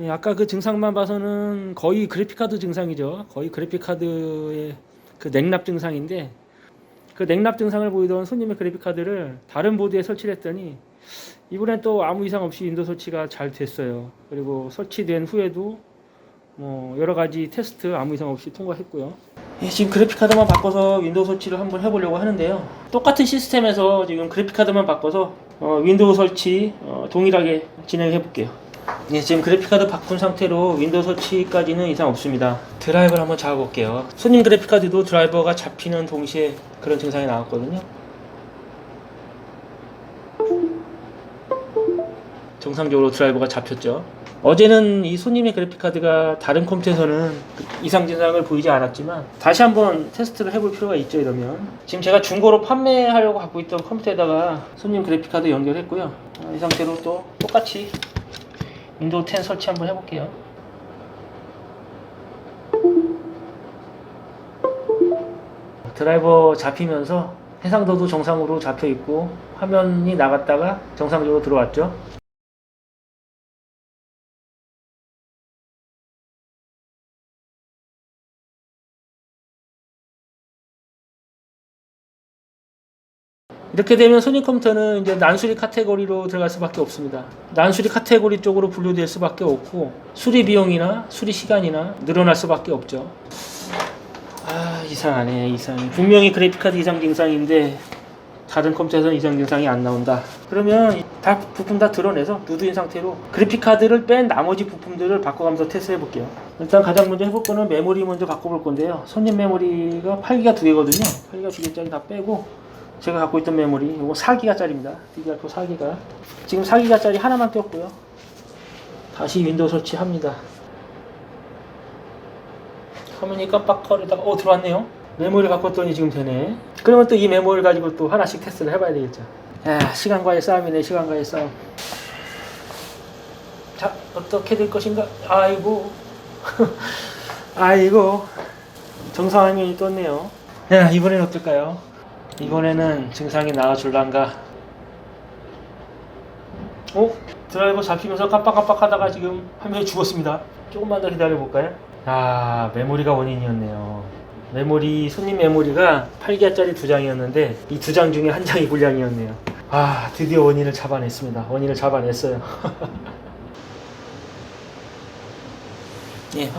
예, 아까 그 증상만 봐서는 거의 그래픽카드 증상이죠. 거의 그래픽카드의 그 냉납 증상인데 그 냉납 증상을 보이던 손님의 그래픽카드를 다른 보드에 설치를 했더니 이번엔 또 아무 이상 없이 윈도우 설치가 잘 됐어요. 그리고 설치된 후에도 뭐 여러 가지 테스트 아무 이상 없이 통과했고요. 예, 지금 그래픽카드만 바꿔서 윈도우 설치를 한번 해보려고 하는데요. 똑같은 시스템에서 지금 그래픽카드만 바꿔서 어, 윈도우 설치 어, 동일하게 진행해 볼게요. 예, 지금 그래픽카드 바꾼 상태로 윈도우 설치까지는 이상 없습니다. 드라이버를 한번 잡아볼게요. 손님 그래픽카드도 드라이버가 잡히는 동시에 그런 증상이 나왔거든요. 정상적으로 드라이버가 잡혔죠. 어제는 이 손님의 그래픽카드가 다른 컴퓨터에서는 그 이상 증상을 보이지 않았지만 다시 한번 테스트를 해볼 필요가 있죠 이러면 지금 제가 중고로 판매하려고 갖고 있던 컴퓨터에다가 손님 그래픽카드 연결했고요 어, 이 상태로 또 똑같이 윈도우 10 설치 한번 해볼게요. 드라이버 잡히면서 해상도도 정상으로 잡혀 있고 화면이 나갔다가 정상적으로 들어왔죠 이렇게 되면 소니 컴퓨터는 이제 난수리 카테고리로 들어갈 수밖에 없습니다. 난수리 카테고리 쪽으로 분류될 수밖에 없고 수리 비용이나 수리 시간이나 늘어날 수밖에 없죠. 아 이상하네 이상해. 분명히 그래픽카드 이상 증상인데 다른 컴퓨터에서는 이상 증상이 안 나온다. 그러면 다 부품 다 드러내서 누드인 상태로 그래픽카드를 뺀 나머지 부품들을 바꿔가면서 테스트해 볼게요. 일단 가장 먼저 해볼 거는 메모리 먼저 바꿔볼 건데요. 손님 메모리가 8기가 두 개거든요. 8기가 두 개짜리 다 빼고 제가 갖고 있던 메모리 이거 4기가짜리입니다. DDR4 4기가 지금 4기가짜리 하나만 꼈고요. 다시 윈도우 설치합니다. 화면이 깜빡거리다가 어 들어왔네요. 메모리 바꿨더니 지금 되네. 그러면 또 이 메모리를 가지고 또 하나씩 테스트를 해봐야 되겠죠. 야 시간과의 싸움이네 시간과의 싸움. 자 어떻게 될 것인가? 아이고 아이고 정상 화면이 떴네요. 야 이번엔 어떨까요? 이번에는 증상이 나아줄란가? 어? 드라이버 잡히면서 깜빡깜빡하다가 지금 화면이 죽었습니다. 조금만 더 기다려 볼까요? 아 메모리가 원인이었네요. 메모리 손님 메모리가 8기가짜리 두 장이었는데 이 두 장 중에 한 장이 불량이었네요. 아 드디어 원인을 잡아냈습니다. 원인을 잡아냈어요. 예.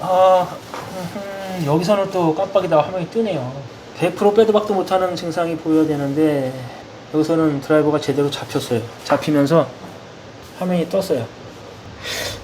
아 음, 여기서는 또 깜빡이다 화면이 뜨네요. 100% 빼도 박도 못하는 증상이 보여야 되는데 여기서는 드라이버가 제대로 잡혔어요. 잡히면서 화면이 떴어요.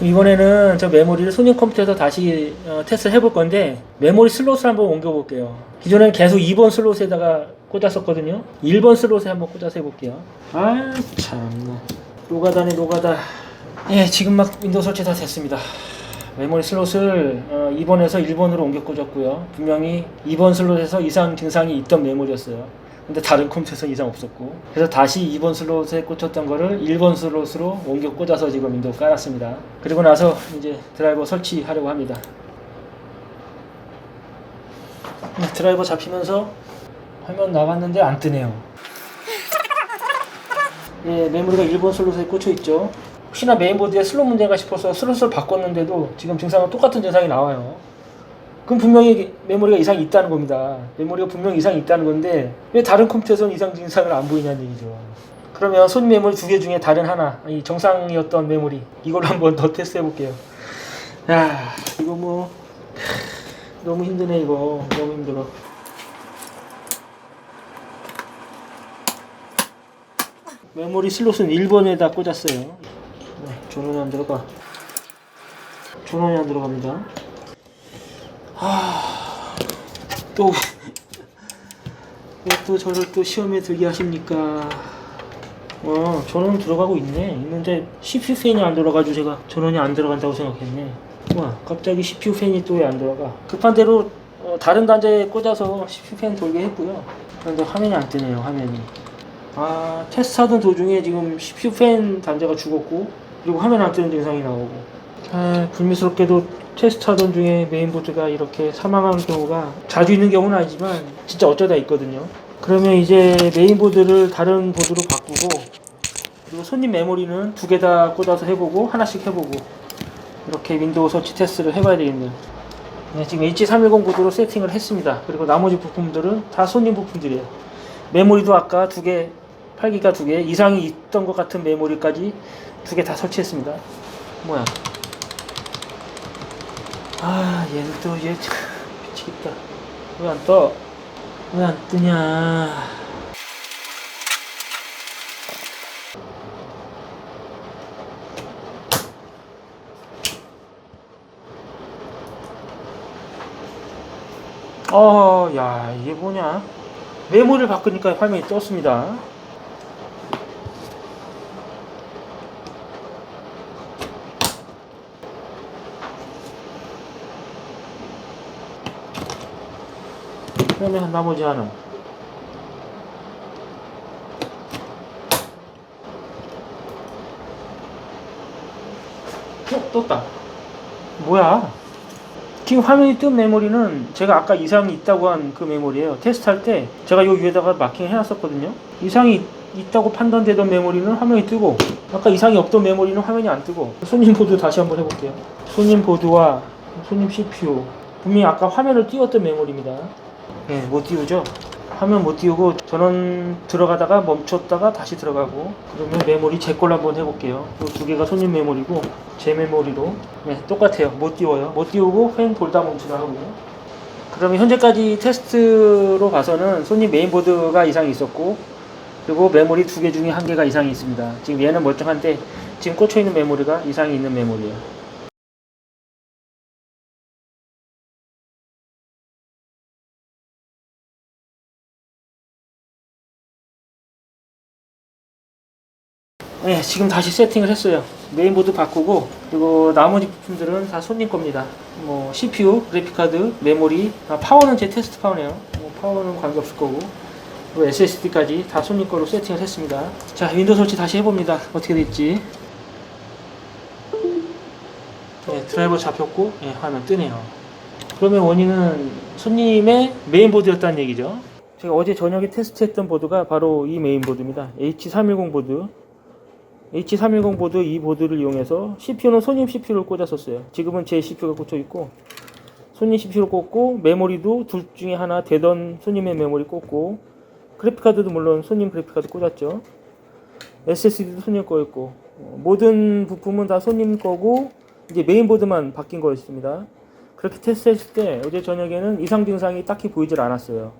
이번에는 저 메모리를 손님 컴퓨터에서 다시 어, 테스트를 해볼 건데 메모리 슬롯을 한번 옮겨볼게요. 기존에는 계속 2번 슬롯에다가 꽂았었거든요. 1번 슬롯에 한번 꽂아서 해볼게요. 아 참나 노가다네 노가다. 예 지금 막 윈도우 설치 다 됐습니다. 메모리 슬롯을 어, 2번에서 1번으로 옮겨 꽂았고요. 분명히 2번 슬롯에서 이상 증상이 있던 메모리였어요. 근데 다른 컴퓨터에서 이상 없었고 그래서 다시 2번 슬롯에 꽂혔던 거를 1번 슬롯으로 옮겨 꽂아서 지금 윈도우 깔았습니다. 그리고 나서 이제 드라이버 설치하려고 합니다. 네, 드라이버 잡히면서 화면 나갔는데 안 뜨네요. 예, 메모리가 1번 슬롯에 꽂혀 있죠. 혹시나 메인보드에 슬롯 문제가 싶어서 슬롯을 바꿨는데도 지금 증상은 똑같은 증상이 나와요. 그럼 분명히 메모리가 이상이 있다는 겁니다. 메모리가 분명히 이상이 있다는 건데 왜 다른 컴퓨터에서는 이상 증상을 안 보이냐는 얘기죠. 그러면 손 메모리 두 개 중에 다른 하나, 이 정상이었던 메모리 이걸로 한번 더 테스트 해 볼게요. 야, 이거 뭐 너무 힘드네 이거 너무 힘들어. 메모리 슬롯은 1번에다 꽂았어요. 네, 전원이 안 들어가. 전원이 안 들어갑니다. 아, 또, 왜 또 저를 또 시험에 들게 하십니까? 어, 전원 들어가고 있네. 있는데 CPU 팬이 안 들어가지고 제가 전원이 안 들어간다고 생각했네. 와, 갑자기 CPU 팬이 또 왜안 들어가? 급한 대로 어, 다른 단자에 꽂아서 CPU 팬 돌게 했고요. 그런데 화면이 안 뜨네요, 화면이. 아, 테스트하던 도중에 지금 CPU 팬 단자가 죽었고, 그리고 화면 안 뜨는 증상이 나오고. 아, 불미스럽게도 테스트하던 중에 메인보드가 이렇게 사망하는 경우가 자주 있는 경우는 아니지만, 진짜 어쩌다 있거든요. 그러면 이제 메인보드를 다른 보드로 바꾸고, 그리고 손님 메모리는 두 개 다 꽂아서 해보고 하나씩 해보고 이렇게 윈도우 설치 테스트를 해봐야 되겠네요. 네, 지금 H310 보드로 세팅을 했습니다. 그리고 나머지 부품들은 다 손님 부품들이에요. 메모리도 아까 두 개, 8기가 두 개 이상이 있던 것 같은 메모리까지 두 개 다 설치했습니다. 뭐야? 아, 얘는 또 얘 미치겠다. 왜 안 떠? 왜 안 뜨냐? 어, 야, 이게 뭐냐? 메모리를 바꾸니까 화면이 떴습니다. 그러면 나머지 하나. 어, 떴다. 뭐야? 지금 화면이 뜬 메모리는 제가 아까 이상이 있다고 한 그 메모리예요. 테스트할 때 제가 요 위에다가 마킹 해놨었거든요. 이상이 있다고 판단되던 메모리는 화면이 뜨고 아까 이상이 없던 메모리는 화면이 안 뜨고 손님 보드 다시 한번 해볼게요. 손님 보드와 손님 CPU 분명히 아까 화면을 띄웠던 메모리입니다. 예, 못 띄우죠? 화면 못 띄우고 전원 들어가다가 멈췄다가 다시 들어가고 그러면 메모리 제 걸로 한번 해볼게요. 이 두 개가 손님 메모리고 제 메모리로 네, 똑같아요. 못 띄워요. 못 띄우고 횡 돌다 멈추다 하고 그러면 현재까지 테스트로 봐서는 손님 메인보드가 이상이 있었고 그리고 메모리 두 개 중에 한 개가 이상이 있습니다. 지금 얘는 멀쩡한데 지금 꽂혀 있는 메모리가 이상이 있는 메모리예요. 네, 지금 다시 세팅을 했어요. 메인보드 바꾸고 그리고 나머지 부품들은 다 손님 겁니다. 뭐 CPU, 그래픽카드, 메모리, 아, 파워는 제 테스트 파워네요. 뭐 파워는 관계없을 거고 그리고 SSD까지 다 손님 거로 세팅을 했습니다. 자, 윈도우 설치 다시 해봅니다. 어떻게 될지. 네, 드라이버 잡혔고 예, 화면 뜨네요. 그러면 원인은 손님의 메인보드였다는 얘기죠. 제가 어제 저녁에 테스트했던 보드가 바로 이 메인보드입니다. H310 보드. H310 보드 이 보드를 이용해서 CPU는 손님 CPU를 꽂았었어요. 지금은 제 CPU가 꽂혀 있고 손님 CPU를 꽂고 메모리도 둘 중에 하나 되던 손님의 메모리 꽂고 그래픽카드도 물론 손님 그래픽카드 꽂았죠. SSD도 손님 거였고 어, 모든 부품은 다 손님 거고 이제 메인보드만 바뀐 거였습니다. 그렇게 테스트했을 때 어제 저녁에는 이상 증상이 딱히 보이질 않았어요.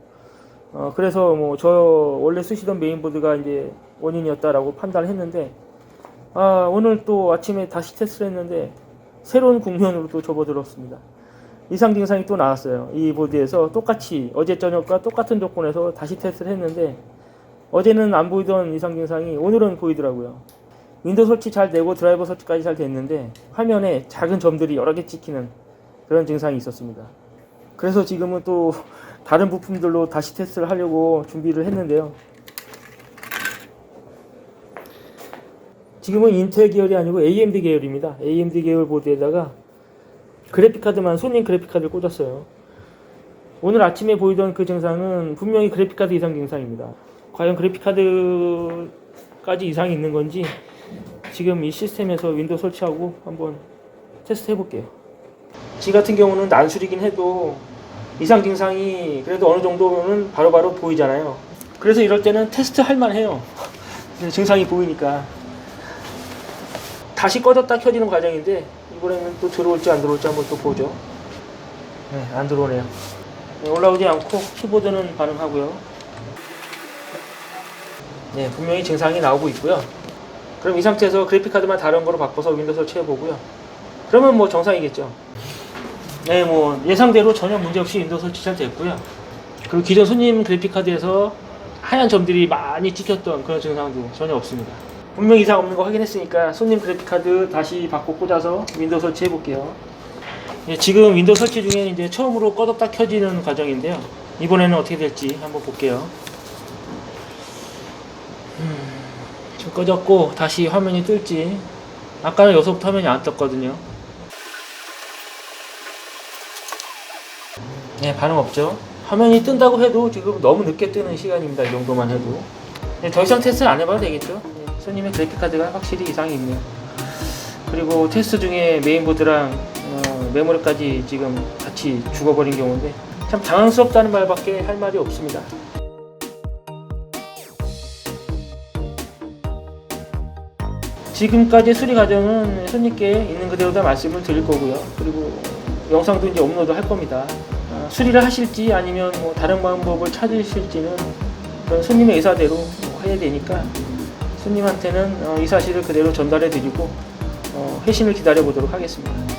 어, 그래서 뭐 저 원래 쓰시던 메인보드가 이제 원인이었다라고 판단을 했는데 아, 오늘 또 아침에 다시 테스트를 했는데 새로운 국면으로 또 접어들었습니다. 이상 증상이 또 나왔어요. 이 보드에서 똑같이 어제 저녁과 똑같은 조건에서 다시 테스트를 했는데 어제는 안 보이던 이상 증상이 오늘은 보이더라고요. 윈도우 설치 잘 되고 드라이버 설치까지 잘 됐는데 화면에 작은 점들이 여러 개 찍히는 그런 증상이 있었습니다. 그래서 지금은 또 다른 부품들로 다시 테스트를 하려고 준비를 했는데요. 지금은 인텔 계열이 아니고 AMD 계열입니다. AMD 계열 보드에다가 그래픽카드만 손님 그래픽카드를 꽂았어요. 오늘 아침에 보이던 그 증상은 분명히 그래픽카드 이상 증상입니다. 과연 그래픽카드까지 이상이 있는 건지 지금 이 시스템에서 윈도우 설치하고 한번 테스트 해볼게요. 지 같은 경우는 난술이긴 해도 이상 증상이 그래도 어느 정도는 바로바로 보이잖아요. 그래서 이럴 때는 테스트 할 만 해요. 증상이 보이니까. 다시 꺼졌다 켜지는 과정인데 이번에는 또 들어올지 안 들어올지 한번 또 보죠. 네, 안 들어오네요. 네, 올라오지 않고 키보드는 반응하고요. 네, 분명히 증상이 나오고 있고요. 그럼 이 상태에서 그래픽카드만 다른 거로 바꿔서 윈도우 설치해 보고요. 그러면 뭐 정상이겠죠. 네, 뭐 예상대로 전혀 문제 없이 윈도우 설치 잘 됐고요. 그리고 기존 손님 그래픽카드에서 하얀 점들이 많이 찍혔던 그런 증상도 전혀 없습니다. 분명 이상 없는 거 확인했으니까 손님 그래픽카드 다시 바꿔 꽂아서 윈도우 설치해 볼게요. 예, 지금 윈도우 설치 중에 이제 처음으로 꺼졌다 켜지는 과정인데요. 이번에는 어떻게 될지 한번 볼게요. 음, 지금 꺼졌고 다시 화면이 뜰지. 아까는 여기서부터 화면이 안 떴거든요. 네, 반응 없죠. 화면이 뜬다고 해도 지금 너무 늦게 뜨는 시간입니다. 이 정도만 해도. 네, 더 이상 테스트 안 해봐도 되겠죠. 네, 손님의 그래픽 카드가 확실히 이상이 있네요. 그리고 테스트 중에 메인보드랑 어, 메모리까지 지금 같이 죽어버린 경우인데 참 당황스럽다는 말밖에 할 말이 없습니다. 지금까지 수리 과정은 손님께 있는 그대로 다 말씀을 드릴 거고요. 그리고 영상도 이제 업로드 할 겁니다. 어, 수리를 하실지 아니면 뭐 다른 방법을 찾으실지는 손님의 의사대로 뭐 해야 되니까 손님한테는 어, 이 사실을 그대로 전달해 드리고 어, 회신을 기다려 보도록 하겠습니다.